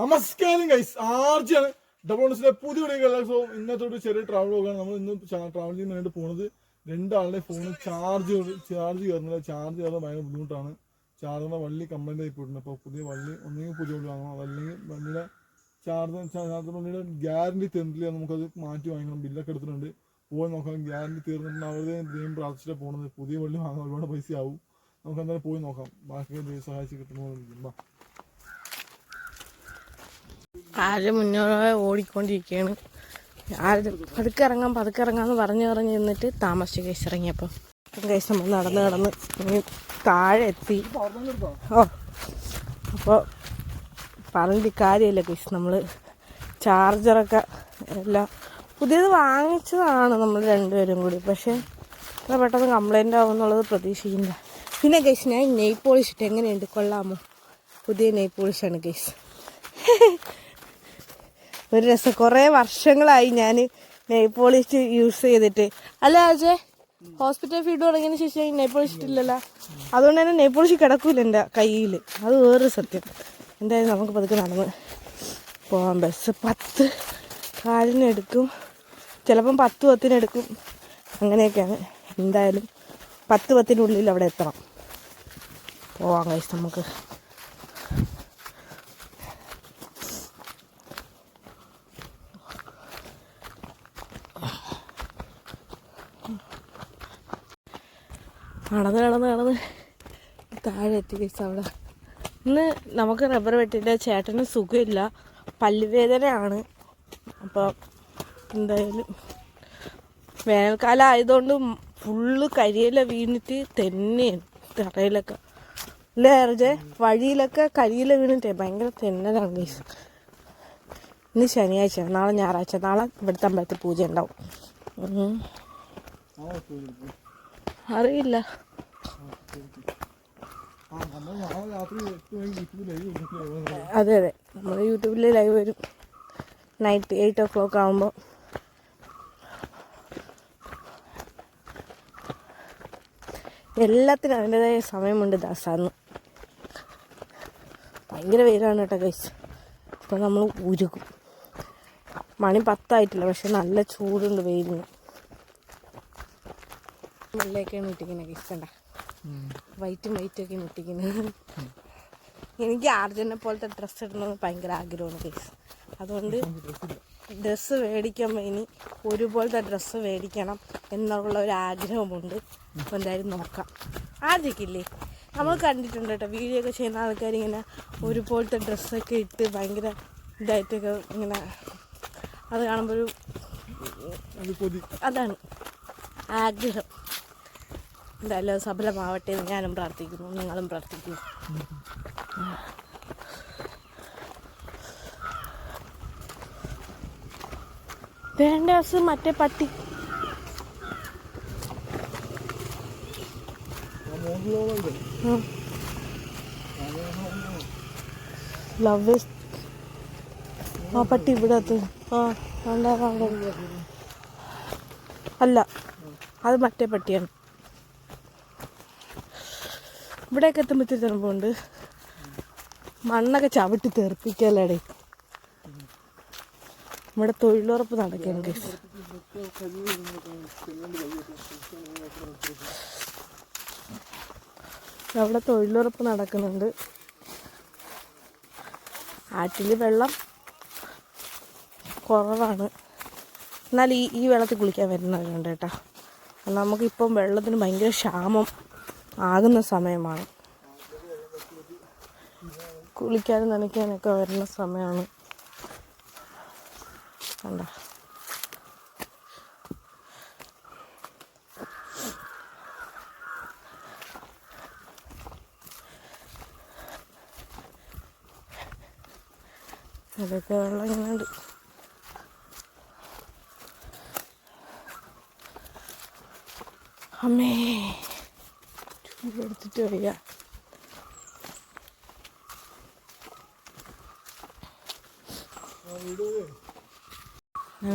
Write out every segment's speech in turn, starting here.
നമസ്കാരം ഗൈസ് ആർജിയാണ്. ഡബിൾസിലെ പുതിയ video so ഒരു ചെറിയ ട്രാവൽ പോകാണ് നമ്മൾ ഇന്ന് ട്രാവൽ ചെയ്യാൻ വേണ്ടി പോണത് രണ്ടാളുടെ ഫോൺ ചാർജ് ചാർജ് കയറുന്നില്ല. ചാർജ് കയറുന്നത് ഭയങ്കര ബുദ്ധിമുട്ടാണ്. ചാർജറിന്റെ വള്ളി കംപ്ലൈന്റ് ആയി പോയിട്ടുണ്ട്. അപ്പോൾ പുതിയ വള്ളി ഒന്നെങ്കിൽ പുതിയ വള്ളി വാങ്ങണം. അതല്ലെങ്കിൽ വള്ളിയുടെ ചാർജ് ചാർജർ വള്ളിയുടെ ഗ്യാരണ്ടി തന്നിട്ടില്ല നമുക്കത് മാറ്റി വാങ്ങിക്കണം. ബില്ലൊക്കെ എടുത്തിട്ടുണ്ട്. പോയി നോക്കാം. ഗ്യാരണ്ടി തീർന്നിട്ടുണ്ട് അവരുടെ ദൈവം പ്രാർത്ഥിച്ചിട്ട് പോണത്. പുതിയ വള്ളി വാങ്ങാൻ ഒരുപാട് പൈസ ആവും നമുക്ക് എന്തായാലും പോയി നോക്കാം. ബാക്കി സഹായിച്ച് കിട്ടുന്നു ആര് മുന്നോട്ട് ഓടിക്കൊണ്ടിരിക്കുകയാണ് ആര് പതുക്കെ ഇറങ്ങാം പതുക്കെ ഇറങ്ങാമെന്ന് പറഞ്ഞു പറഞ്ഞ് നിന്നിട്ട് താമസിച്ചു കേസ് ഇറങ്ങിയപ്പോൾ കേസ് നമ്മൾ നടന്ന് നടന്ന് താഴെ എത്തി. ഓ അപ്പോൾ പറഞ്ഞിട്ട് കാര്യമില്ല കേസ് നമ്മൾ ചാർജറൊക്കെ എല്ലാം പുതിയത് വാങ്ങിച്ചതാണ് നമ്മൾ രണ്ടുപേരും കൂടി. പക്ഷേ അത്ര പെട്ടെന്ന് കംപ്ലൈന്റ് ആവുമെന്നുള്ളത് പ്രതീക്ഷിക്കുന്നില്ല പിന്നെ കേസ് ഞാൻ നെയ് പോളിഷ് ഇട്ട് എങ്ങനെയുണ്ട്? കൊള്ളാമോ? പുതിയ നെയ് പോളിഷാണ് കേസ് ഒരു രസം. കുറേ വർഷങ്ങളായി ഞാൻ നെയ് പോളിഷ് യൂസ് ചെയ്തിട്ട്. അല്ല അജയ് ഹോസ്പിറ്റൽ ഫീഡ് തുടങ്ങിയതിന് ശേഷം നെയ് പോളിഷ് ഇട്ടില്ലല്ലോ? അതുകൊണ്ട് തന്നെ നെയ് പോളിഷ് കിടക്കൂല എന്റെ കയ്യിൽ അത് വേറൊരു സത്യം. എന്തായാലും നമുക്ക് പതുക്കെ നടന്ന് പോകാം ബസ് പത്ത് കാലിനെടുക്കും ചിലപ്പം പത്ത് പത്തിനെടുക്കും അങ്ങനെയൊക്കെയാണ്. എന്തായാലും പത്ത് പത്തിനുള്ളിൽ അവിടെ എത്തണം. പോവാം കഴിച്ച് നമുക്ക്. നടന്ന് നടന്ന് നടന്ന്. താഴെ എത്തി കഴിച്ച അവിടെ. ഇന്ന് നമുക്ക് റബ്ബർ വെട്ടിന്റെ ചേട്ടന് സുഖമില്ല. പല്ലുവേദനയാണ്. അപ്പോൾ എന്തായാലും വേനൽക്കാലം ആയതുകൊണ്ട് ഫുള്ള് കരിയില വീണിട്ട് തന്നെയാണ് തറയിലൊക്കെ. അർജെ? വഴിയിലൊക്കെ കരിയില വീണിട്ടേ ഭയങ്കര തെന്നലാണ് ഗൈസ് ഇന്ന് ശനിയാഴ്ച നാളെ ഞായറാഴ്ച നാളെ ഇവിടുത്തെ അമ്പലത്തിൽ പൂജ ഉണ്ടാവും. അറിയില്ല. അതെ അതെ. നമ്മൾ യൂട്യൂബിൽ ലൈവ് വരും. നൈറ്റ് എയ്റ്റ് ഓ ക്ലോക്ക് ആകുമ്പോൾ എല്ലാത്തിനും അതിന്റെതായ സമയമുണ്ട് ദാസാന്ന്. ഭയങ്കര വെയിലാണ് കേട്ടോ കൈസ് അപ്പോൾ നമ്മൾ ഉരുകും. മണി പത്തായിട്ടില്ല പക്ഷെ നല്ല ചൂടുണ്ട് വെയിലിന്. വെള്ളയൊക്കെയാണ് ഇട്ടിക്കുന്നത് ഇഷ്ടണ്ട വൈറ്റ് വൈറ്റും വൈറ്റൊക്കെ ഇട്ടിക്കുന്നത് എനിക്ക് ആർജനെ പോലത്തെ ഡ്രസ്സ് ഇടണമെന്ന് ഭയങ്കര ആഗ്രഹമാണ് കേസ് അതുകൊണ്ട് ഡ്രസ്സ് മേടിക്കുമ്പോൾ ഇനി ഒരുപോലത്തെ ഡ്രസ്സ് മേടിക്കണം എന്നുള്ള ഒരു ആഗ്രഹമുണ്ട്. അപ്പോൾ എന്തായാലും നോക്കാം. ആദ്യമൊക്കെ നമ്മൾ കണ്ടിട്ടുണ്ട് കേട്ടോ വീഡിയോ ഒക്കെ ചെയ്യുന്ന ആൾക്കാർ ഇങ്ങനെ ഒരുപോലത്തെ ഡ്രസ്സൊക്കെ ഇട്ട് ഭയങ്കര ഇതായിട്ടൊക്കെ ഇങ്ങനെ അത് കാണുമ്പോൾ ഒരു അതാണ് ആഗ്രഹം. എന്തായാലും സഫലമാവട്ടെ എന്ന് ഞാനും പ്രാർത്ഥിക്കുന്നു. നിങ്ങളും പ്രാർത്ഥിക്കുന്നു. വേണ്ട അസ് മറ്റേ പട്ടി. ലവ് ആ പട്ടി ഇവിടെ ആ അല്ല അത് മറ്റേ പട്ടിയാണ്. ഇവിടെയൊക്കെ എത്തുമ്പോൾ ഇത്തിരി തണുപ്പുണ്ട്. മണ്ണൊക്കെ ചവിട്ടി തെറിപ്പിക്കല്ലേ ഇവിടെ തൊഴിലുറപ്പ് guys. അവിടെ തൊഴിലുറപ്പ് നടക്കുന്നുണ്ട്. ആറ്റിൽ വെള്ളം കുറവാണ്. എന്നാൽ ഈ ഈ വെള്ളത്തിൽ കുളിക്കാൻ വരുന്നവരുണ്ട് കേട്ടോ. നമുക്കിപ്പം വെള്ളത്തിന് ഭയങ്കര ക്ഷാമം. ആകുന്ന സമയമാണ്. കുളിക്കാനും നനയ്ക്കാനൊക്കെ വരുന്ന സമയമാണ്. കണ്ട? അതൊക്കെ വെള്ളം ഇങ്ങനെ ഉണ്ട്. അമ്മേ. ചൂടെടുത്തിട്ട് വയ്യ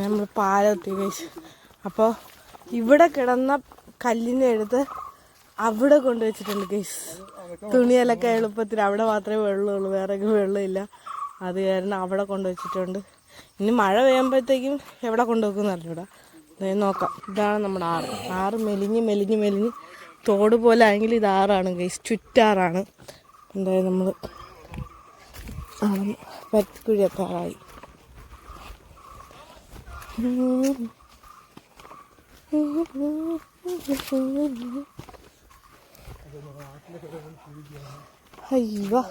നമ്മൾ പാലെത്തി കഴിച്ചു. അപ്പോൾ ഇവിടെ കിടന്ന കല്ലിനെ എടുത്ത് അവിടെ കൊണ്ടുവച്ചിട്ടുണ്ട് കേസ് തുണിയലൊക്കെ എളുപ്പത്തിൽ അവിടെ മാത്രമേ വെള്ളമുള്ളൂ വേറെ വെള്ളമില്ല. അത് കാരണം അവിടെ കൊണ്ടുവച്ചിട്ടുണ്ട്. ഇനി മഴ പെയ്യുമ്പോഴത്തേക്കും എവിടെ കൊണ്ടുവെക്കുന്നറിഞ്ഞൂടാ നോക്കാം. ഇതാണ് നമ്മുടെ ആറ്. ആറ് മെലിഞ്ഞ് മെലിഞ്ഞ് മെലിഞ്ഞ് തോട് പോലെ ആയെങ്കിൽ ഇത് ആറാണ് ഗൈസ് ചുറ്റാറാണ്. എന്തായാലും നമ്മൾ പരത്തിക്കുഴി എത്താറായി അയ്യോ.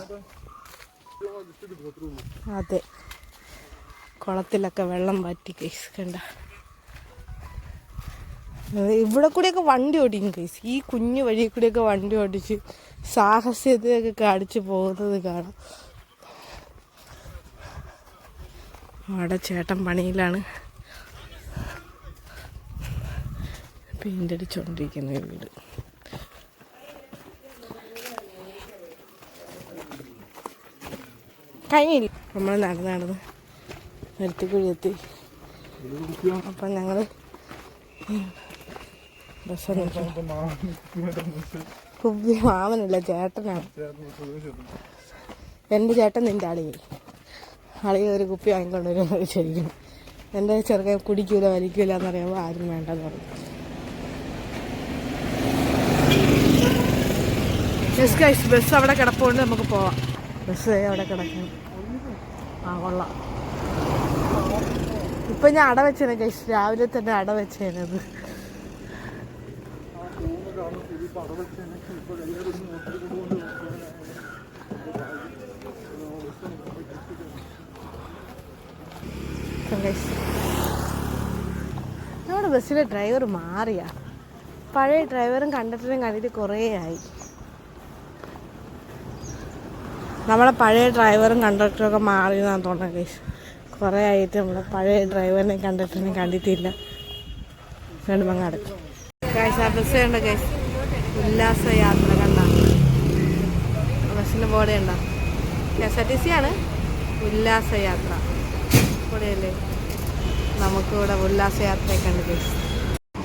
അതെ. കുളത്തിലൊക്കെ വെള്ളം പാറ്റി കേസ് കണ്ട. ഇവിടെ കൂടെയൊക്കെ വണ്ടി ഓടിക്കും കേസ് ഈ കുഞ്ഞു വഴി കൂടെയൊക്കെ വണ്ടി ഓടിച്ച് സാഹസ്യതയൊക്കെ കാണിച്ച് പോകുന്നത് കാണാം. അവിടെ ചേട്ടൻ പണിയിലാണ്. പെയിന്റ് അടിച്ചുകൊണ്ടിരിക്കുന്ന വീട്. കഴിഞ്ഞില്ല? നമ്മൾ നടന്ന് നടന്ന് നിർത്തിക്കുഴി എത്തി. അപ്പം ഞങ്ങൾ മാമനല്ല ചേട്ടനാണ്. എന്റെ ചേട്ടൻ നിന്റെ അളിയെ അളിയെ ഒരു കുപ്പി വാങ്ങിക്കൊണ്ട് വരും ശരിക്കും എന്റെ ചെറുക്കൻ കുടിക്കൂല വലിക്കൂല എന്ന് പറയുമ്പോൾ ആരും വേണ്ടെന്ന് പറഞ്ഞു. ബസ് ഗൈസ് ബസ് അവിടെ കിടപ്പുണ്ട് നമുക്ക് പോവാം. ബസ് അവിടെ കിടക്കണം ആ കൊള്ളാം. ഇപ്പൊ ഞാൻ അട വെച്ചേനെ ഗൈസ് രാവിലെ തന്നെ അട വെച്ചേനത് നമ്മുടെ ബസ്സിലെ ഡ്രൈവർ മാറിയാ. പഴയ ഡ്രൈവറും കണ്ടക്ടറും കണ്ടിട്ട് കുറേ ആയി. നമ്മളെ പഴയ ഡ്രൈവറും കണ്ടക്ടറും ഒക്കെ മാറിയെന്നാണ് തോന്നുന്നത് ഗൈസ് കുറേ ആയിട്ട് നമ്മളെ പഴയ ഡ്രൈവറിനെയും കണ്ടക്ടറിനെയും കണ്ടിട്ടില്ല. വേണ്ടുമങ്ങാട് ഗൈസ് ആ ബസ് ഉണ്ട് ഗൈസ് ഉല്ലാസ യാത്ര കണ്ട ബസ്സിന്റെ ബോർഡ് ഉണ്ടോ K S R T C ആണ് ഉല്ലാസ യാത്ര പോടെയല്ലേ നമുക്കിവിടെ ഉല്ലാസയാത്രയൊക്കെ ഉണ്ട് ഗൈസ്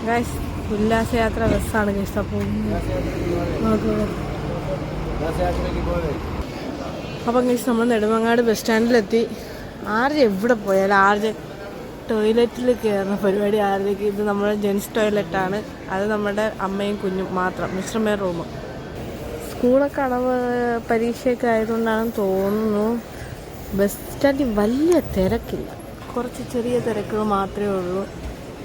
ഗൈസ് ഉല്ലാസയാത്ര ബസ്സാണ് ഗൈസ് അപ്പോൾ അപ്പം ഗൈസ് നമ്മൾ നെടുമങ്ങാട് ബസ് സ്റ്റാൻഡിലെത്തി. ആർജ് എവിടെ പോയാലും ആർജ് ടോയ്ലറ്റിൽ കയറുന്ന പരിപാടി ആർജയ്ക്ക് ഇത് നമ്മുടെ ജെൻസ് ടോയ്ലറ്റാണ് അത് നമ്മുടെ അമ്മയും കുഞ്ഞും മാത്രം മിശ്രമേ റൂം സ്കൂളൊക്കെ അടവ് പരീക്ഷയൊക്കെ ആയതുകൊണ്ടാണെന്ന് തോന്നുന്നു. ബസ് സ്റ്റാൻഡിൽ വലിയ തിരക്കില്ല. കുറച്ച് ചെറിയ തിരക്കുകൾ മാത്രമേ ഉള്ളൂ.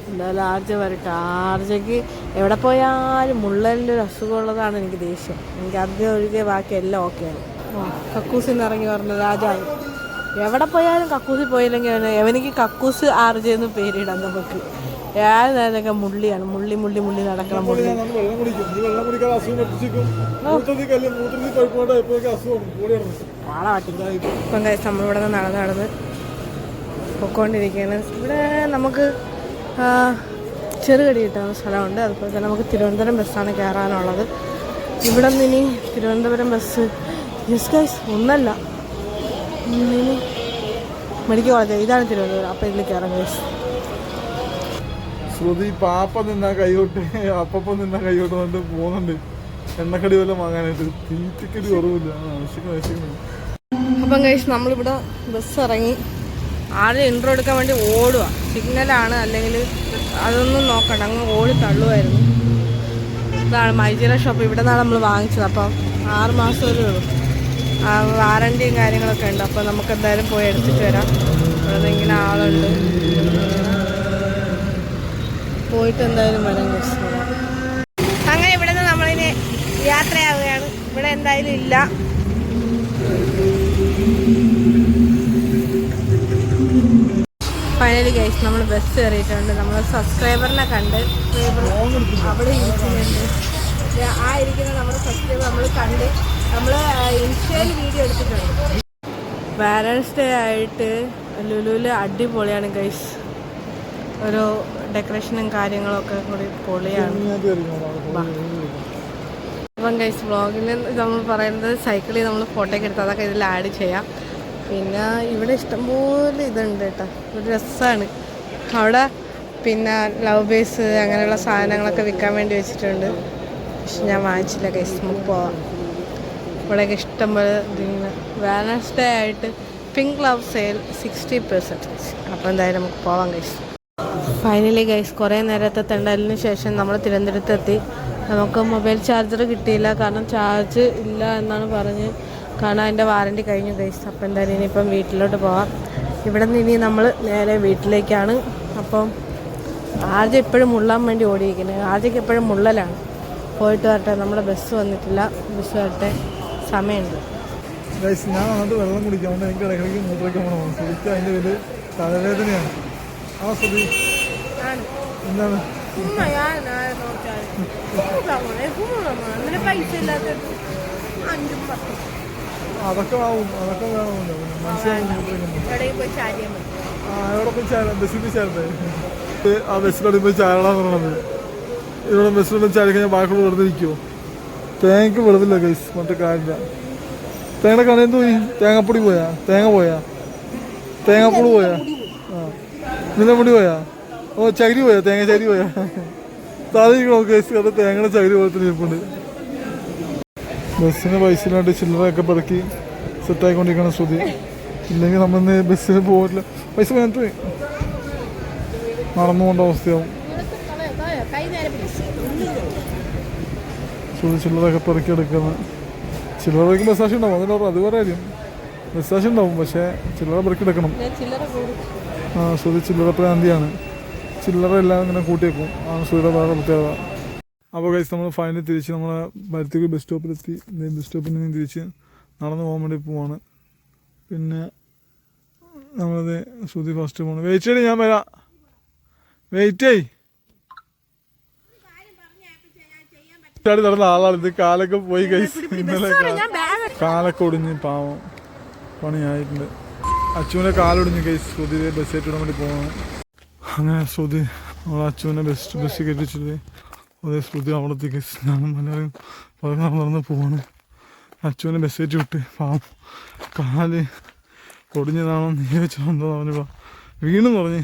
എന്തായാലും ആർജ വരട്ടെ. ആർജയ്ക്ക് എവിടെ പോയാലും മുള്ളലിന്റെ ഒരു അസുഖമുള്ളതാണ് എനിക്ക് ദേഷ്യം. എനിക്ക് ആദ്യം ഒഴികെ ബാക്കി എല്ലാം ഓക്കെയാണ് കക്കൂസിൽ നിന്ന് ഇറങ്ങി പറഞ്ഞ രാജാവ്. എവിടെ പോയാലും കക്കൂസിൽ പോയില്ലെങ്കിൽ അവന് എവനിക്ക് കക്കൂസ് ആർജി എന്ന് പേരിടാം നമുക്ക്. ഏത് നേരമൊക്കെ മുള്ളിയാണ്. മുള്ളി മുള്ളി മുള്ളി നടക്കണം മുള്ളി ഇപ്പം കഴിച്ച് നമ്മളിവിടെ നിന്ന് നടന്ന് നടന്ന് പൊക്കോണ്ടിരിക്കുകയാണ്. ഇവിടെ നമുക്ക് ചെറുകടി കിട്ടുന്ന സ്ഥലമുണ്ട്. അതുപോലെ തന്നെ നമുക്ക് തിരുവനന്തപുരം ബസ്സാണ് കയറാനുള്ളത്. ഇവിടെ നിന്ന് ഇനി തിരുവനന്തപുരം ബസ് യെസ് ഗൈസ് ഒന്നല്ല. മെഡിക്കൽ കോളേജ് ഇതാണ് തിരുവനന്തപുരം. അപ്പം ഇതിൽ കയറാം ഗൈസ് ശ്രുതി പാപ്പ നിന്നാ കൈയോട്ട് അപ്പപ്പം നിന്നാ കൈയോട്ട് വന്നിട്ട് പോകുന്നുണ്ട്. എണ്ണക്കടി വല്ലതും വാങ്ങാനായിട്ട്. തീറ്റക്കടി കുറവില്ല. വിശക്കുന്നു വിശക്കുന്നു അപ്പം കഴിച്ച് നമ്മളിവിടെ ബസ് ഇറങ്ങി. ആരും ഇൻട്രോ എടുക്കാൻ വേണ്ടി ഓടുക സിഗ്നലാണ് അല്ലെങ്കിൽ അതൊന്നും നോക്കണ്ട. അങ്ങ് ഓടി തള്ളുമായിരുന്നു ഇതാണ് മൈജീര ഷോപ്പ് ഇവിടെ നിന്നാണ് നമ്മൾ വാങ്ങിച്ചത്. അപ്പം ആറ് മാസം ഒരു ഉള്ളൂ. വാറണ്ടിയും കാര്യങ്ങളൊക്കെ ഉണ്ട്. അപ്പോൾ നമുക്ക് എന്തായാലും പോയി എടുത്തിട്ട് വരാം. അവിടെ ഇങ്ങനെ ആളുണ്ട്. പോയിട്ട് എന്തായാലും വരാൻ അങ്ങനെ ഇവിടെ നിന്ന് നമ്മളിനി യാത്രയാവുകയാണ്. ഇവിടെ എന്തായാലും ഇല്ല. ഫൈനലി ഗൈസ് നമ്മൾ ബസ് കയറിയിട്ടുണ്ട്. നമ്മൾ സബ്സ്ക്രൈബറിനെ കണ്ട് അവിടെ ഇരിക്കുന്നുണ്ട്. ആ ഇരിക്കുന്ന നമ്മുടെ സബ്സ്ക്രൈബർ നമ്മൾ കണ്ട് നമ്മൾ ഇൻസ്റ്റയിൽ വീഡിയോ എടുത്തിട്ടുണ്ട്. വാലൻസ് ഡേ ആയിട്ട് ലുലുവിൽ അടിപൊളിയാണ് ഗൈസ് ഒരു ഡെക്കറേഷനും കാര്യങ്ങളൊക്കെ കൂടി പൊളിയാണ്. അപ്പം ഗൈസ് വ്ളോഗിൽ നമ്മൾ പറയുന്നത് സൈക്കിളിൽ നമ്മൾ ഫോട്ടോ എടുത്താൽ എടുത്ത് അതൊക്കെ ഇതിൽ ആഡ് ചെയ്യാം. പിന്നെ ഇവിടെ ഇഷ്ടംപോലെ ഇതുണ്ട് കേട്ടോ. ഒരു രസമാണ് അവിടെ പിന്നെ ലവ് ബേസ് അങ്ങനെയുള്ള സാധനങ്ങളൊക്കെ വിൽക്കാൻ വേണ്ടി വെച്ചിട്ടുണ്ട്. പക്ഷെ ഞാൻ വാങ്ങിച്ചില്ല ഗൈസ് നമുക്ക് പോവാം. ഇവിടെയൊക്കെ ഇഷ്ടംപോലെ ഇതിങ്ങനെ വാലൻസ് ഡേ ആയിട്ട് pink love sale sixty percentage അപ്പോൾ എന്തായാലും നമുക്ക് പോവാം ഗൈസ് ഫൈനലി ഗൈസ് കുറേ നേരത്തെ തെണ്ടലിന് ശേഷം നമ്മൾ തിരുവനന്തപുരത്തെത്തി. നമുക്ക് മൊബൈൽ ചാർജർ കിട്ടിയില്ല. കാരണം ചാർജ് ഇല്ല എന്നാണ് പറഞ്ഞ് കാരണം അതിന്റെ വാറണ്ടി കഴിഞ്ഞു ഗൈസ് അപ്പോൾ എന്തായാലും ഇനിയിപ്പം വീട്ടിലോട്ട് പോവാം. ഇവിടെ നിന്ന് ഇനി നമ്മൾ നേരെ വീട്ടിലേക്കാണ്. അപ്പം ആദ്യം എപ്പോഴും മുള്ളാൻ വേണ്ടി ഓടിയിരിക്കുന്നത് ആർജയ്ക്ക് എപ്പോഴും മുള്ളലാണ്. പോയിട്ട് വരട്ടെ നമ്മുടെ ബസ് വന്നിട്ടില്ല. ബസ് വരട്ടെ. സമയമുണ്ട്. ഞാൻ അങ്ങോട്ട് വെള്ളം കുടിക്കാൻ എനിക്ക് ഇടയ്ക്കിടയ്ക്ക് മൂത്രയ്ക്ക് പോകണം ശരിക്കും അതിന്റെ പേര് തലവേദനയാണ്. ആ ശ്രുതി എന്താണ്? അതൊക്കെ ആവും അതൊക്കെ വേണമല്ലോ മനസ്സിലായി ആ എവിടെ പോയി ചാര ബസ്സിൽ പോയി ചാരണ്ടേ ആ പോയി ചാരണമെന്ന് ഇവിടെ ബസ്സിലോട്ട് ചാരി കഴിഞ്ഞാൽ ബാക്കിയുള്ള വെറുതെ ഇരിക്കുമോ തേങ്ങക്ക് വെളുതില്ല ഗൈസ് മറ്റേ കാര്യമില്ല. തേങ്ങയുടെ കടയിൽ പോയി? തേങ്ങാപ്പൊടി പോയാ? തേങ്ങ പോയാ? തേങ്ങാപ്പൊടി പോയാ? ആ. നിലമുടി പോയാ? ഓ ചകിരി പോയാ? തേങ്ങ ചകിരി പോയാ? താതിരിക്കണോ ഗൈസ് അത് തേങ്ങയുടെ ചകിരി പോലത്തെ ഇരിപ്പുണ്ട്. ബസ്സിന് പൈസ ഇല്ലാണ്ട് ചില്ലറയൊക്കെ പെറുക്കി സെറ്റായിക്കൊണ്ടിരിക്കണം ശ്രുതി. ഇല്ലെങ്കിൽ നമ്മളിന്ന് ബസ്സിന് പോകില്ല പൈസ വേണ്ടിട്ട് നടന്നുകൊണ്ട അവസ്ഥയാവും കൈ നേരെ പിടിച്ചു ശ്രുതി ചില്ലറൊക്കെ പെറുക്കി എടുക്കുന്നത് ചില്ലറയ്ക്ക് മെസ്സാജ് ഉണ്ടാവും അതിനോട് അതുവരെ വേറെ മെസ്സാജ് ഉണ്ടാവും പക്ഷേ ചില്ലറ പെറുക്കി എടുക്കണം ചില്ലറ കൂടും. ആ ശ്രുതി ചില്ലറ പ്രാന്തിയാണ്. ചില്ലറ എല്ലാം ഇങ്ങനെ കൂട്ടി വെക്കും ആണ് ശ്രുതിയുടെ വേറെ പ്രത്യേകത. അപ്പോൾ കഴിച്ച് നമ്മൾ ഫൈനലി തിരിച്ച് നമ്മളെ മരത്തേക്ക് ബസ് സ്റ്റോപ്പിലെത്തി ബസ് സ്റ്റോപ്പിൽ നിന്ന് തിരിച്ച് നടന്ന് പോകാൻ വേണ്ടി പോവാണ്. പിന്നെ നമ്മളത് ശ്രുതി ഫസ്റ്റ് പോകണം വെയിറ്റ് ചെയ്ത് ഞാൻ വരാം. വെയിറ്റ് ചെയ് ചാടി നടന്ന ആളാണ്. ഇത് കാലൊക്കെ പോയി കഴിച്ച് ഇന്നലെ കാലൊക്കെ ഒടിഞ്ഞ് പാവം. പണിയായിട്ടുണ്ട്. അച്ചുവിനെ കാലൊടിഞ്ഞ് കഴിച്ച് ശ്രുതി ബസ് കയറ്റിടാൻ വേണ്ടി പോകണം അങ്ങനെ ശ്രുതി അവളെ അച്ചുവിനെ ബസ് ബസ് കയറ്റിച്ചിട്ട് അതേ ശ്രുതി അവിടത്തെ കഴിച്ച് ഞാനും എല്ലാവരും പതിനാറ് നടന്ന് പോവാണ്. അച്ചുവിനെ ബസ് കയറ്റി വിട്ട് പാവം. കാൽ ഒടിഞ്ഞതാണോ നീ വെച്ചോ എന്തോ അവന് വീണു പറഞ്ഞ്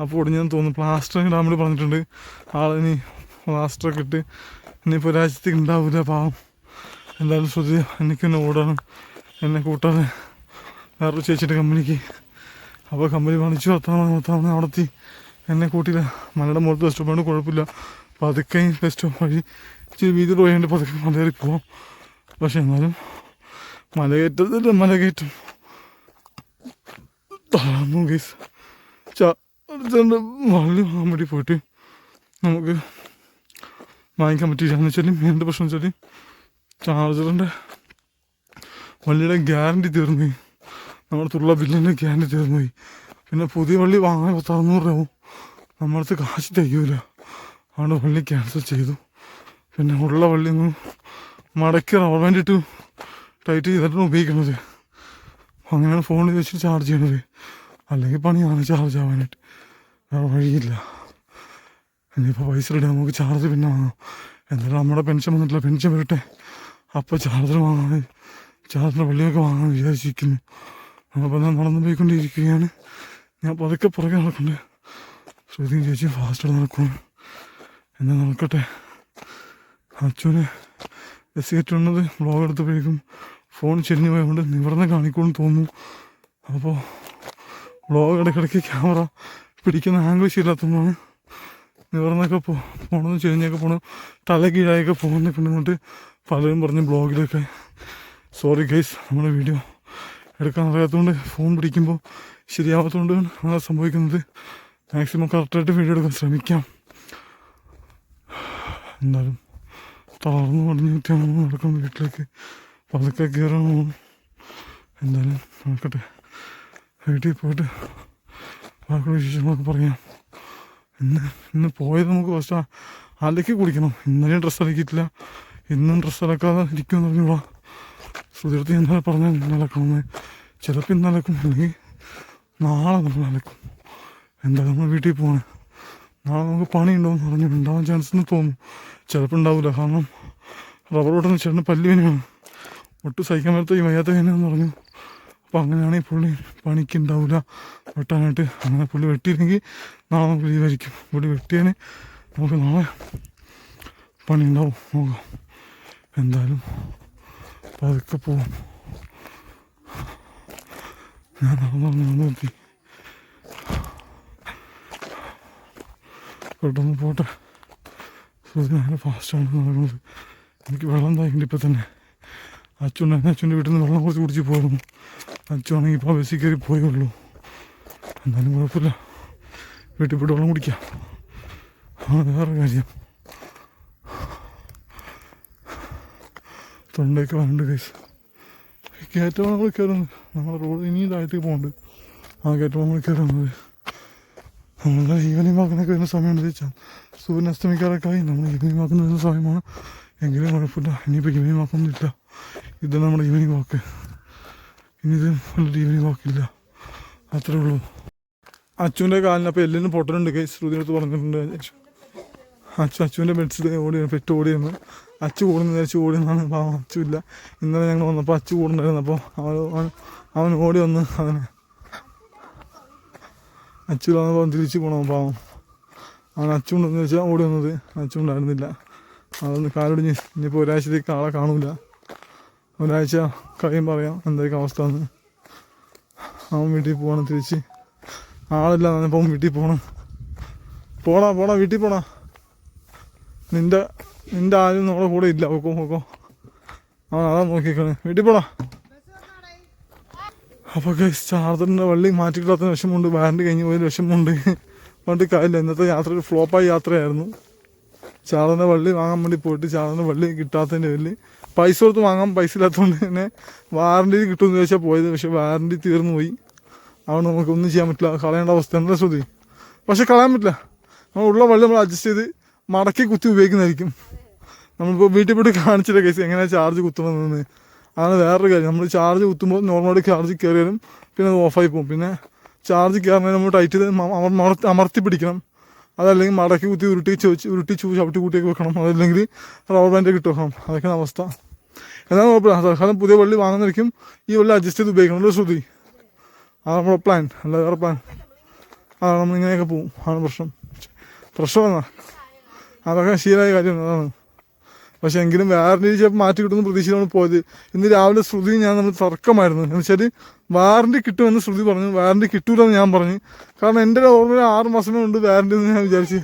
അപ്പോൾ ഒടിഞ്ഞെന്ന് തോന്നുന്നു. പ്ലാസ്റ്റർ ഇടാൻ വേണ്ടി പറഞ്ഞിട്ടുണ്ട്. ആളിനി പ്ലാസ്റ്ററൊക്കെ ഇട്ട് ഇനിയിപ്പോൾ രാജ്യത്തേക്ക് ഉണ്ടാവില്ല പാവം. എന്തായാലും ശ്രുതി എനിക്കൊന്ന് ഓടണം. എന്നെ കൂട്ടാതെ വേറൊരു ചേച്ചിയുടെ കമ്പനിക്ക്. അപ്പോൾ കമ്പനി പണിച്ചു അത്തവണ പത്താം അവിടെ എത്തി. എന്നെ കൂട്ടിയില്ല. മലയുടെ മുകളിൽ ബസ് സ്റ്റോപ്പാണ് കുഴപ്പമില്ല. പതുക്കെ ബസ് സ്റ്റോപ്പ് വഴി ഇച്ചിരി വീതി പോയതുകൊണ്ട് പതുക്കെ മലയേറി പോവാം. പക്ഷെ എന്നാലും മലകയറ്റത്തില്ല മലകയറ്റം. തളർന്നു ഗീസ് ചാ വള്ളി വാങ്ങാൻ വേണ്ടി പോയിട്ട് നമുക്ക് വാങ്ങിക്കാൻ പറ്റിയില്ല. എന്ന് വെച്ചാൽ മെയിന്റെ പ്രശ്നം വെച്ചാൽ ചാർജറിന്റെ വള്ളിയുടെ ഗ്യാരണ്ടി തീർന്നു പോയി. നമ്മുടെ തുള്ള ബില്ലിന്റെ ഗ്യാരണ്ടി തീർന്നു പിന്നെ പുതിയ വള്ളി വാങ്ങാൻ പത്ത് അറുന്നൂറ് രൂപ നമ്മളടുത്ത് കാശ് തികയൂല. അതുകൊണ്ട് വള്ളി ക്യാൻസൽ ചെയ്തു. പിന്നെ ഉള്ള വള്ളി ഒന്ന് മടക്കി റബ്ബർ ബാൻഡ് ഇട്ട്. ടൈറ്റ് ചെയ്തിട്ടാണ് ഉപയോഗിക്കുന്നത്. അങ്ങനെയാണ് ഫോൺ വെച്ച് ചാർജ് ചെയ്യണത്. അല്ലെങ്കിൽ പണിയാണ് ചാർജ് ആവാനായിട്ട്. വേറെ വഴിയില്ല. ഇനിയിപ്പോൾ പൈസ ഇടാൻ നമുക്ക് ചാർജ് പിന്നെ വാങ്ങാം. എന്തായാലും നമ്മുടെ പെൻഷൻ വന്നിട്ടില്ല. പെൻഷൻ വരട്ടെ. അപ്പോൾ ചാർജർ വാങ്ങാൻ ചാർജർ വെള്ളിയൊക്കെ വാങ്ങാൻ വിചാരിച്ചിരിക്കുന്നു. അപ്പോൾ ഞാൻ നടന്നു പോയിക്കൊണ്ടിരിക്കുകയാണ് ഞാൻ പതുക്കെ പുറകെ നടക്കണ്ടേ? ശ്രുതിയും ചേച്ചി ഫാസ്റ്റ് നടക്കും എന്നാൽ നടക്കട്ടെ? അച്ഛനെ ബസ് കയറ്റുന്നത് വ്ളോഗ് എടുത്തപ്പോഴേക്കും ഫോൺ ചെരിഞ്ഞു പോയതുകൊണ്ട് നിവർന്ന് കാണിക്കുമെന്ന് തോന്നുന്നു. അപ്പോൾ വ്ളോഗ് ഇടയ്ക്കിടയ്ക്ക് ക്യാമറ പിടിക്കുന്ന ആംഗിൾ ശരിയില്ലാത്തതുകൊണ്ടാണ് നിവർന്നൊക്കെ പോ പോണെന്ന് ചെരിഞ്ഞൊക്കെ പോകണം തല കീഴായൊക്കെ പോകുന്നൊക്കെ ഉണ്ടെന്നുകൊണ്ട് പലരും പറഞ്ഞ് ബ്ലോഗിലൊക്കെ. സോറി ഗൈസ് നമ്മുടെ വീഡിയോ എടുക്കാൻ അറിയാത്തതുകൊണ്ട് ഫോൺ പിടിക്കുമ്പോൾ ശരിയാവാത്തതുകൊണ്ട് ആണ് സംഭവിക്കുന്നത്. മാക്സിമം കറക്റ്റായിട്ട് വീഡിയോ എടുക്കാൻ ശ്രമിക്കാം. എന്നാലും തളർന്നു പറഞ്ഞു പടിഞ്ഞിട്ടാണ് നടക്കുന്നത് വീട്ടിലേക്ക്. പതുക്കെ കയറണം എന്തായാലും നടക്കട്ടെ. വീട്ടിൽ പോയിട്ട് ബാക്കിയുള്ള വിശേഷങ്ങളൊക്കെ പറയാം. ഇന്ന് ഇന്ന് പോയത് നമുക്ക് ഫസ്റ്റ് അലക്കി കുടിക്കണം. ഇന്നലെയും ഡ്രസ്സ് അലക്കിയിട്ടില്ല. ഇന്നും ഡ്രസ്സ് അലക്കാതെ ഇരിക്കുമെന്ന് പറഞ്ഞോളാം സുധീർത്തി ഇന്നലെ പറഞ്ഞാൽ ഇന്ന് അലക്കണമെന്ന്. ചിലപ്പോൾ ഇന്ന് അലക്കും. അല്ലെങ്കിൽ നാളെ നമ്മൾ അലക്കും. എന്തായാലും നമ്മൾ വീട്ടിൽ പോകണേ നാളെ നമുക്ക് പണി ഉണ്ടോയെന്ന് പറഞ്ഞു ഉണ്ടാവാൻ ചാൻസ് എന്ന് തോന്നും. ചിലപ്പോൾ ഉണ്ടാവില്ല. കാരണം റബ്ബർ ഓട്ടം ചേട്ടന് പല്ലുവിനെയാണ് വേനയാണ് ഒട്ടും സഹിക്കാൻ പറ്റാത്ത ഈ വയ്യാത്ത വേനെന്ന് പറഞ്ഞു. അപ്പോൾ അങ്ങനെയാണെങ്കിൽ പുള്ളി പണിക്ക് ഉണ്ടാവില്ല വെട്ടാനായിട്ട് അങ്ങനെ പുള്ളി വെട്ടിയില്ലെങ്കിൽ നാളെ നമുക്ക് ലീവായിരിക്കും പുള്ളി വെട്ടിയാൽ നമുക്ക് നാളെ പണി ഉണ്ടാവും നോക്കാം. എന്തായാലും പതുക്കെ പോവും. ഞാൻ നടന്നു നോക്കി പെട്ടെന്ന് പോട്ടെ. നല്ല ഫാസ്റ്റാണ് നടക്കുന്നത്. എനിക്ക് വെള്ളം തായിട്ടുണ്ട് ഇപ്പം തന്നെ അച്ഛനുണ്ടായിരുന്നു അച്ഛന്റെ വീട്ടിൽ നിന്ന് വെള്ളം കുറച്ച് കുടിച്ച് പോയിരുന്നു അച്ഛനാണെങ്കിൽ ഇപ്പോൾ ബസ്സിൽ കയറി പോയേ ഉള്ളൂ എന്നാലും കുഴപ്പമില്ല. വീട്ടിൽ പോയിട്ട് വെള്ളം കുടിക്കാം. അത് വേറെ കാര്യം. തൊണ്ടയൊക്കെ വരണ്ട് കേസ് കയറ്റമാണ് നമ്മൾ കയറുന്നത് നമ്മുടെ റോഡ് ഇനിയും താഴത്തേക്ക് പോകുന്നുണ്ട് ആ കയറ്റം നമ്മൾ കയറുന്നത്. നമ്മളുടെ ഈവനിങ് വാക്കിനൊക്കെ വരുന്ന സമയമാണ് ചോദിച്ചാൽ സൂര്യൻ അസ്തമിക്കാറൊക്കെ ആയി. നമ്മൾ ഈവനിങ് വാക്കിന് വരുന്ന സമയമാണ്. എങ്കിലും കുഴപ്പമില്ല. ഇനിയിപ്പോൾ ഈവനിങ് വാക്കൊന്നും ഇല്ല. ഇത് നമ്മുടെ ഈവനിങ് വാക്ക് ഇനി ഇത് നല്ലൊരു ഈവനിങ് വാക്കില്ല അത്രേ ഉള്ളൂ. അച്ചുവിന്റെ കാലിന് അപ്പോൾ എല്ലിനും പൊട്ടലുണ്ട്. കൈ ശ്രുതിനടുത്ത് പറഞ്ഞിട്ടുണ്ട്. അച്ചു അച്ചുവിന്റെ മെഡിസിൻ ഓടി പെറ്റ് ഓടിയെന്ന് അച്ചു കൂടുന്ന വിചാരിച്ച് ഓടിയെന്നാണ് പാവം. അച്ചു ഇല്ല. ഇന്നലെ ഞങ്ങൾ വന്നപ്പോൾ അച്ചു കൂടുണ്ടായിരുന്നു അപ്പോൾ അവൻ അവൻ- ഓടി വന്ന് അവനെ അച്ചു വന്നപ്പോൾ അവൻ തിരിച്ചു പോകണം പാവം. അവൻ അച്ചുണ്ടെന്ന് വെച്ചാൽ ഓടി വന്നത്. അച്ചു ഉണ്ടായിരുന്നില്ല. അതൊന്ന് കാലൊടിഞ്ഞ്. ഇനിയിപ്പോൾ ഒരാഴ്ചത്തേക്ക് ആളെ കാണൂല. ഒരാഴ്ച കഴിയും പറയാം എന്തൊക്കെ അവസ്ഥ എന്ന്. അവൻ വീട്ടിൽ പോകണം തിരിച്ച്. ആളില്ല ഇപ്പം വീട്ടിൽ പോകണം പോടാ പോടാ വീട്ടിൽ പോടാ. നിന്റെ നിന്റെ ആരും നമ്മുടെ കൂടെ ഇല്ല. ഓക്കോ ഓക്കോ അവൻ അതാ നോക്കിക്കണേ. വീട്ടിൽ പോടാ. അപ്പോൾ ചാർജറിന്റെ വള്ളി മാറ്റിക്കിടാത്ത വിഷമമുണ്ട്. വാറണ്ടി കഴിഞ്ഞ് പോയതിന് വിഷമമുണ്ട്. പണ്ട് കാര്യമില്ല ഇന്നത്തെ യാത്ര ഫ്ലോപ്പായ യാത്രയായിരുന്നു. ചാർജറിന്റെ വള്ളി വാങ്ങാൻ വേണ്ടി പോയിട്ട് ചാർജറിന്റെ വള്ളി കിട്ടാത്തതിന്റെ പേരിൽ പൈസ കൊടുത്ത് വാങ്ങാൻ പൈസ ഇല്ലാത്തതുകൊണ്ട് തന്നെ വാറണ്ടി കിട്ടുമെന്ന് ചോദിച്ചാൽ പോയത്. പക്ഷേ വാറണ്ടി തീർന്നു പോയി. അതുകൊണ്ട് നമുക്ക് ഒന്നും ചെയ്യാൻ പറ്റില്ല. കളയേണ്ട അവസ്ഥ. എന്താ ശ്രുതി? പക്ഷെ കളയാൻ പറ്റില്ല. നമ്മൾ ഉള്ള വള്ളി നമ്മൾ അഡ്ജസ്റ്റ് ചെയ്ത് മടക്കി കുത്തി ഉപയോഗിക്കുന്നതായിരിക്കും. നമ്മളിപ്പോൾ വീട്ടിൽ പോയിട്ട് കാണിച്ചില്ല കേസ് എങ്ങനെയാണ് ചാർജ് കുത്തണമെന്ന് അതാണ് വേറൊരു കാര്യം. നമ്മൾ ചാർജ് കുത്തുമ്പോൾ നോർമലി ചാർജ് കയറിയാലും പിന്നെ അത് ഓഫായി പോകും. പിന്നെ ചാർജ് കയറുന്നതിന് നമ്മൾ ടൈറ്റ് ചെയ്ത് അമർത്തി പിടിക്കണം. അതല്ലെങ്കിൽ മടക്കി കുത്തി ഉരുട്ടി ചോദിച്ച് ഉരുട്ടി ചൂ ചവിട്ടി കൂട്ടിയൊക്കെ വെക്കണം. അതല്ലെങ്കിൽ റബ്ബർ ബാൻഡ് വെക്കണം. അതൊക്കെയാണ് അവസ്ഥ. എന്നാൽ പ്ലാൻ തൽക്കാലം പുതിയ വള്ളി വാങ്ങുന്നതായിരിക്കും ഈ വള്ളി അഡ്ജസ്റ്റ് ചെയ്ത് ഉപയോഗിക്കണം. ഒരു ശ്രുതി? അതാണ് നമ്മുടെ പ്ലാൻ അല്ല വേറെ പ്ലാൻ അതാണ് നമ്മൾ ഇങ്ങനെയൊക്കെ പോകും അതാണ് പ്രശ്നം. പ്രശ്നം എന്നാ അതൊക്കെ ശീലമായ കാര്യമാണ്. അതാണ്. പക്ഷെ എങ്കിലും വേറെ രീതി ചിലപ്പോൾ മാറ്റി കിട്ടുന്ന പ്രതീക്ഷയിലാണ് പോയത്. ഇന്ന് രാവിലെ ശ്രുതി ഞാൻ നമ്മൾ തർക്കമായിരുന്നു. എന്ന് വെച്ചാൽ വാറണ്ടി കിട്ടുമെന്ന് ശ്രുതി പറഞ്ഞു. വാറണ്ടി കിട്ടൂലെന്ന് ഞാൻ പറഞ്ഞു. കാരണം എന്റെ ഓർമ്മയിൽ ആറ് മാസമേ ഉണ്ട് വാറണ്ടി എന്ന് ഞാൻ വിചാരിച്ച്.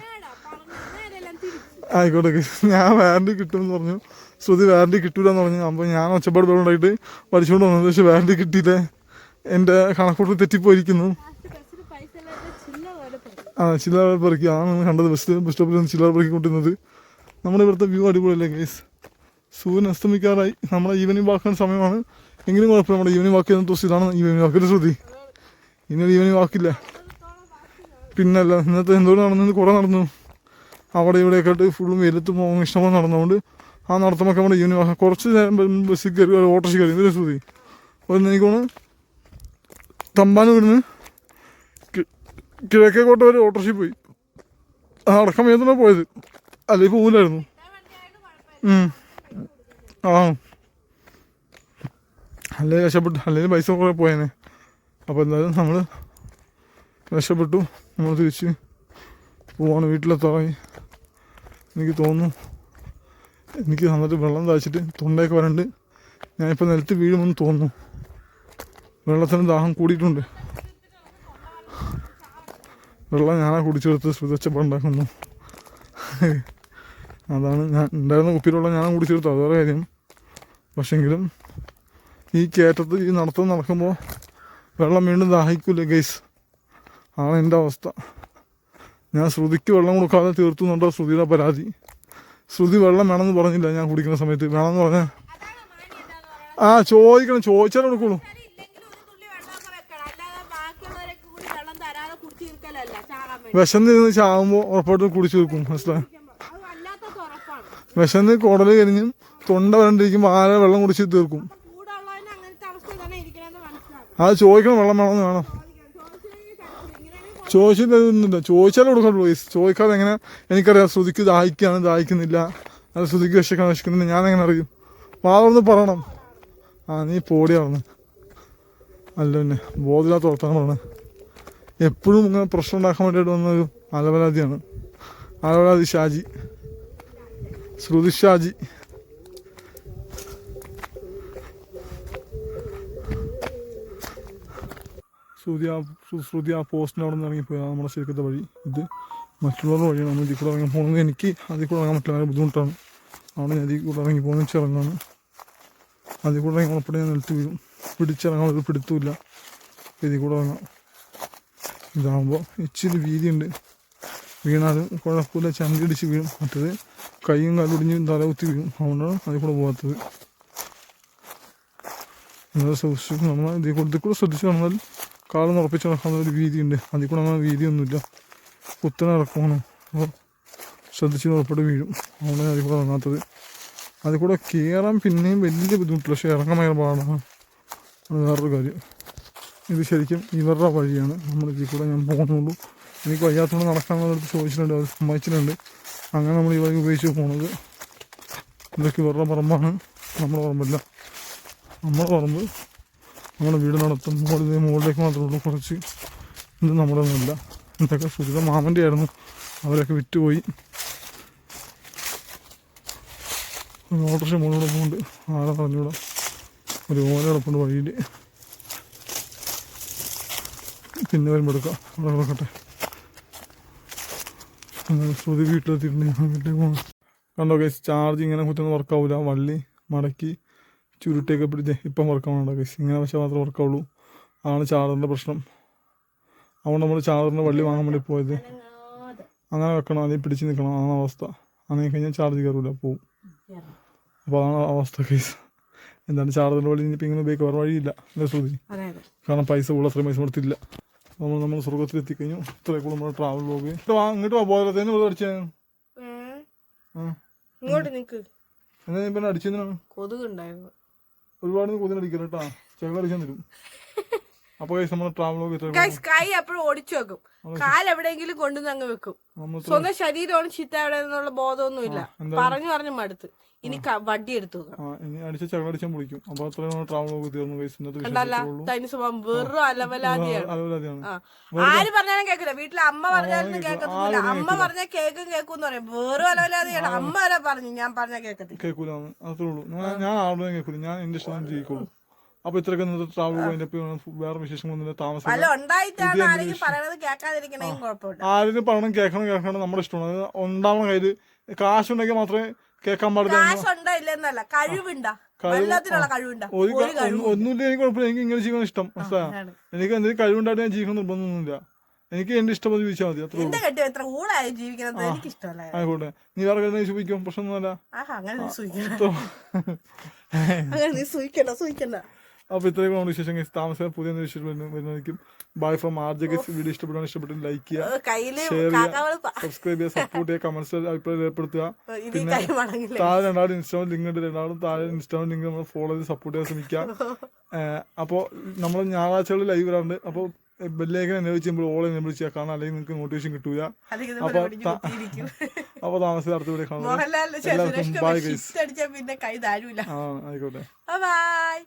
ആയിക്കോട്ടെ. ഞാൻ വാറണ്ടി കിട്ടുമെന്ന് പറഞ്ഞു. ശ്രുതി വാറണ്ടി കിട്ടൂലെന്ന് പറഞ്ഞു. അപ്പോൾ ഞാൻ ഒച്ചപ്പാട് ഉണ്ടായിട്ട് പഠിച്ചുകൊണ്ട് വന്നത്. പക്ഷെ വാറണ്ടി കിട്ടിയില്ല. എന്റെ കണക്കൂട്ട് തെറ്റിപ്പോയിരിക്കുന്നു. ആ ചില്ലറ പെറുക്കി ആണ് കണ്ടത് ബസ് ബസ് സ്റ്റോപ്പിൽ നിന്ന് ചില്ലറ പെറുക്കിക്കൊണ്ടിരുന്നത് നമ്മുടെ ഇവിടുത്തെ വ്യൂ അടിപൊളിയല്ലേ ഗൈസ് സൂര്യൻ അസ്തമിക്കാറായി. നമ്മുടെ ഈവനിങ് വാക്കുന്ന സമയമാണ്. എങ്കിലും കുഴപ്പമില്ല. നമ്മുടെ ഈവനിങ് വാക്ക് ചെയ്യുന്ന ദിവസം ഇതാണ് ഈവനിങ് വാക്കിന്റെ ശ്രുതി? ഇന്നൊരു ഈവനിങ് വാക്കില്ല പിന്നല്ല ഇന്നത്തെ എന്തോരം നടന്നു കുറേ നടന്നു. അവിടെ ഇവിടെയൊക്കെ ഫുള്ളും വെയിലത്ത് പോകും ഇഷ്ടമാണ് നടന്നുകൊണ്ട് ആ നടത്തുമ്പോൾ നമ്മുടെ യൂണിവേഴ്സ് കുറച്ച് നേരം ബസ്സിൽ കയറി ഓട്ടോറിച്ച് കയറി. ഇതിന്റെ ശ്രുതി? ഒന്ന് എനിക്കൊന്ന് തമ്പാനൂരിന്ന് കിഴക്കേക്കോട്ട വരെ ഓട്ടോറിക്ഷയിൽ പോയി. അടക്കം ഏതാണ് പോയത്. അല്ലെങ്കിൽ പോകില്ലായിരുന്നു. ആ. അല്ലേ രക്ഷപ്പെട്ടു. അല്ലെങ്കിൽ പൈസ കുറേ പോയേനെ. അപ്പോൾ എന്തായാലും നമ്മൾ രക്ഷപ്പെട്ടു. നമ്മൾ തിരിച്ച് പോവാണ്. വീട്ടിലെത്താറായി. എനിക്ക് തോന്നുന്നു എനിക്ക് നന്നായിട്ട് വെള്ളം താഴ്ചിട്ട് തൊണ്ടയൊക്കെ വരണ്ട്. ഞാനിപ്പോൾ നിലത്ത് വീഴുമെന്ന് തോന്നുന്നു. വെള്ളത്തിന് ദാഹം കൂടിയിട്ടുണ്ട്. വെള്ളം ഞാനാ കുടിച്ചെടുത്ത് ഉണ്ടാക്കുന്നു. അതാണ് ഞാൻ ഉണ്ടായിരുന്ന കുപ്പിയിലുള്ള ഞാൻ കുടിച്ചെടുത്തു അത് വേറെ കാര്യം. പക്ഷെങ്കിലും ഈ കയറ്റത്ത് ഈ നടത്തം നടക്കുമ്പോൾ വെള്ളം വീണ്ടും ദാഹിക്കില്ല ഗൈസ് ആണ് എന്റെ അവസ്ഥ. ഞാൻ ശ്രുതിക്ക് വെള്ളം കൊടുക്കാതെ തീർത്തുന്നുണ്ടോ ശ്രുതിയുടെ പരാതി? ശ്രുതി വെള്ളം വേണമെന്ന് പറഞ്ഞില്ല ഞാൻ കുടിക്കുന്ന സമയത്ത്. വേണമെന്ന് പറഞ്ഞാൽ ആ ചോദിക്കണം ചോദിച്ചാലേ കൊടുക്കുള്ളൂ. വിശന്നിരുന്ന് ചാകുമ്പോൾ ഉറപ്പായിട്ടും കുടിച്ചു തീർക്കും മനസ്സിലായി? വിശന്ന് കുടൽ കരിഞ്ഞും തൊണ്ട വരണ്ടിരിക്കുമ്പോൾ ആരെ വെള്ളം കുടിച്ച് തീർക്കും? അത് ചോദിക്കണം വെള്ളം വേണമെന്ന് വേണം. ചോദിച്ചില്ല ചോദിച്ചാലേ കൊടുക്കണം പ്ലീസ് ചോദിക്കാതെ എങ്ങനെ എനിക്കറിയാം. ശ്രുതിക്ക് ദാഹിക്കാണ് ദാഹിക്കുന്നില്ല. അത് ശ്രുതിക്ക് വിശക്കാൻ വിശക്കുന്നില്ല ഞാൻ എങ്ങനെ അറിയും? വാതൊന്ന് പറയണം. ആ നീ പോടിയാവുന്നു. അല്ല പിന്നെ ബോധമില്ലാത്ത പറഞ്ഞത് എപ്പോഴും ഇങ്ങനെ പ്രശ്നം ഉണ്ടാക്കാൻ വേണ്ടിയിട്ട് വന്നൊരു അലവലാതിയാണ് അലവലാതി ഷാജി. ശ്രുതി ഷാജി. ശ്രുതി ആ ശ്രു- ശ്രുതി ആ പോസ്റ്റിന്റെ അവിടെ നിന്ന് ഇറങ്ങിപ്പോയി. നമ്മുടെ ശരിക്കത്തെ വഴി. ഇത് മറ്റുള്ളവരുടെ വഴിയാണ്. നമ്മൾ ഇതിൽ കൂടെ ഇറങ്ങാൻ പോകുന്നത് എനിക്ക് അതിൽ കൂടെ ഇറങ്ങാൻ പറ്റില്ല. ബുദ്ധിമുട്ടാണ്. അവിടെ ഞാൻ അതിൽ കൂടെ ഇറങ്ങി പോകുന്ന ചിറങ്ങാണ് അതിൽ കൂടെ ഇറങ്ങി ഉൾപ്പെടെ ഞാൻ നിലത്ത് വീഴും. പിടിച്ചിറങ്ങാൻ ഒരു പിടുത്തമില്ല ഇതിൽ കൂടെ ഇറങ്ങാം ഇതാകുമ്പോൾ ഇച്ചിരി വീതിയുണ്ട്. വീണാലും കുഴപ്പമില്ല. ചങ്കിടിച്ച് വീഴും. മറ്റേത് കൈയും കാലൊടിഞ്ഞ് തല കുത്തി വീഴും. അതുകൊണ്ടാണ് അതിൽ കൂടെ പോകാത്തത്. നിങ്ങൾ സൂക്ഷിച്ച് നമ്മൾ ഇതിൽ കൂടെ ഇതിൽ കൂടെ ശ്രദ്ധിച്ച് നടന്നാൽ കാലം ഉറപ്പിച്ച് നടക്കുന്ന ഒരു വീതിയുണ്ട് അതിൽ കൂടെ അങ്ങനെ വീതിയൊന്നുമില്ല കുത്തനെ ഇറക്കുവാണ് അപ്പോൾ ശ്രദ്ധിച്ച് ഉറപ്പിട്ട് വീഴും. അതാണ് അതിൽ കൂടെ ഇറങ്ങാത്തത് അതിൽ കൂടെ കയറാൻ പിന്നെയും വലിയ ബുദ്ധിമുട്ടില്ല പക്ഷേ ഇറങ്ങാൻ ഭയങ്കര പാടാണ്. അത് വേറൊരു കാര്യം. ഇത് ശരിക്കും ഇവരുടെ വഴിയാണ്. നമ്മൾ ഇതിൽ കൂടെ ഞാൻ പോകുന്നുള്ളൂ. എനിക്ക് വയ്യാത്തതുകൊണ്ട് നടക്കാനുള്ളടുത്ത് ചോദിച്ചിട്ടുണ്ട്. അവർ സമ്മതിച്ചിട്ടുണ്ട്. അങ്ങനെ നമ്മൾ ഈ വഴി ഉപയോഗിച്ച് പോണത്. ഇതൊക്കെ ഇവരുടെ പറമ്പാണ്. നമ്മുടെ പറമ്പല്ല. നമ്മുടെ പറമ്പ് നമ്മുടെ വീട് നടത്തും. മുകളിൽ മുകളിലേക്ക് മാത്രമേ ഉള്ളൂ. കുറച്ച് ഇത് നമ്മുടെ ഒന്നുമില്ല ഇതൊക്കെ സുരിത മാമന്റെ ആയിരുന്നു അവരൊക്കെ വിറ്റുപോയി. ഒരു ഓട്ടോറിക്ഷ മുകളിലൂടെ പോകുന്നുണ്ട്. ആരെ പറഞ്ഞുകൂടാ ഒരു ഓല കിടപ്പുണ്ട് വഴിയിൽ. പിന്നെ വരുമ്പോൾ എടുക്കാം. അവിടെ കിടക്കട്ടെ. അങ്ങനെ ശ്രുതി വീട്ടിലെത്തിയിട്ടുണ്ട്. വീട്ടിലേക്ക് പോകണം കണ്ടോ കേസ് ചാർജ് ഇങ്ങനെ കുത്തുന്ന വർക്കാവില്ല വള്ളി മടക്കി ചുരുട്ടിയൊക്കെ പിടിച്ച് ഇപ്പം വർക്കാവുന്നുണ്ടോ കേസ് ഇങ്ങനെ വെച്ചാൽ മാത്രമേ വർക്കാവുള്ളൂ അതാണ് ചാർജറിന്റെ പ്രശ്നം. അതുകൊണ്ട് നമ്മൾ ചാർജറിന്റെ വള്ളി വാങ്ങാൻ വേണ്ടി പോയത്. അങ്ങനെ വെക്കണം അതിൽ പിടിച്ച് നിൽക്കണം. അതാണ് അവസ്ഥ. അങ്ങനെ കഴിഞ്ഞാൽ ചാർജ് കയറില്ല പോവും. അപ്പോൾ അതാണ് അവസ്ഥ കേസ് എന്താണ് ചാർജറിന്റെ വള്ളി ഇനിയിപ്പോൾ ഇങ്ങനെ ഉപയോഗിക്കാൻ വേറെ വഴിയില്ല. എന്റെ ശ്രുതി? കാരണം പൈസ ഉള്ള അത്രയും പൈസ കൊടുത്തില്ല. നമ്മൾ നമ്മൾ സ്വർഗത്തിൽ എത്തിക്കഴിഞ്ഞു. ഇത്രയും കൂടെ നമ്മൾ ട്രാവൽ ലോഗ് അങ്ങോട്ട് ബോധത്തിന് ഇവിടെ അടിച്ചു. എന്നാ ഞാൻ പിന്നെ അടിച്ചതിനാണ് കൊതുകുണ്ടായിരുന്നു. ഒരുപാട് കൊതിന് കേട്ടോ. ചെവ അടിച്ചാൽ തരും അപ്പോൾ നമ്മൾ കൈ അപ്പോഴും ഓടിച്ചു വെക്കും. കാൽ എവിടെയെങ്കിലും കൊണ്ടുവന്ന് അങ്ങ് വെക്കും. സ്വന്തം ശരീരമാണ് ചിത്ത എവിടെ എന്നുള്ള ബോധമൊന്നുമില്ല. പറഞ്ഞു പറഞ്ഞു മടുത്ത്. ഇനി വടി എടുത്തു അടിച്ച പൊളിക്കും തീർന്നു തനി സ്വഭാവം വെറും അലവലാതിയാണ്. ആര് പറഞ്ഞാലും കേക്കില്ല വീട്ടിലെ അമ്മ പറഞ്ഞാലും കേൾക്കത്തില്ല അമ്മ പറഞ്ഞ കേക്കും കേക്കും എന്ന് പറയും. വേറും അലവലാതിയാണ്. അമ്മ വരെ പറഞ്ഞു ഞാൻ പറഞ്ഞ കേക്കത്തില്ല കേൾക്കൂലെന്ന്. അത്രേ ഉള്ളൂ. ഞാൻ കേൾക്കൂല. ഞാൻ എന്റെ ഇഷ്ടം ചെയ്യിക്കോളൂ അപ്പോൾ ഇത്രയൊക്കെ ഇന്നത്തെ ട്രാവൽ പോയിന്റ് വേറെ വിശേഷങ്ങളൊന്നും താമസം ആരെങ്കിലും പറയണം കേൾക്കണം കേൾക്കണം നമ്മുടെ ഇഷ്ടമാണ്. അത് ഉണ്ടാവണം കയ്യിൽ കാശുണ്ടെങ്കിൽ മാത്രമേ കേൾക്കാൻ പാടില്ല. ഒന്നുമില്ല എനിക്ക് കുഴപ്പമില്ല. എനിക്ക് ഇങ്ങനെ ജീവിക്കാൻ ഇഷ്ടം. മനസ്സിലാ എനിക്ക് എന്തെങ്കിലും കഴിവുണ്ടായിട്ട് ഞാൻ ജീവിക്കണം നിർബന്ധമൊന്നുമില്ല. എനിക്ക് എന്റെ ഇഷ്ടം ജീവിച്ചാൽ മതി. അത്രേ ആയിക്കോട്ടെ. നീ വേറെ കഴിഞ്ഞ ശുഭിക്കും പ്രശ്നമൊന്നുമല്ല. അപ്പോൾ ഇത്രയും നമ്മുടെ വിശേഷം. താമസം പുതിയ വിശേഷം വരുന്നതായിരിക്കും. Bye from R J Gus video ഇഷ്ടപ്പെടുവാൻ ഇഷ്ടപ്പെട്ട് ലൈക്ക് ചെയ്യുക ഷെയർ ചെയ്യുക സബ്സ്ക്രൈബ് ചെയ്യുക സപ്പോർട്ട് ചെയ്യുക കമന്റ്സ് അഭിപ്രായം രേഖപ്പെടുത്തുക പിന്നെ താഴെ രണ്ടാളും ഇൻസ്റ്റാൾ ലിങ്ക് ഉണ്ട്. രണ്ടാളും താഴെ ഇൻസ്റ്റാൾ ലിങ്ക് നമ്മൾ ഫോളോ ചെയ്ത് സപ്പോർട്ട് ചെയ്യാൻ ശ്രമിക്കുക. അപ്പോൾ നമ്മൾ ഞായറാഴ്ചകളിൽ ലൈവ് വരാറുണ്ട്. അപ്പോൾ ബെല്ലേഖനം എന്നെ ചെയ്യുമ്പോൾ ഓൾ എന്നെ വിളിച്ചാൽ കാരണം അല്ലെങ്കിൽ നിങ്ങൾക്ക് നോട്ടിഫിക്കേഷൻ കിട്ടൂല. അപ്പൊ അപ്പൊ താമസം അടുത്ത വീഡിയോ കാണാം. എല്ലാവർക്കും. പിന്നെ കൈ താഴൂല. ആ ആയിക്കോട്ടെ. ബൈ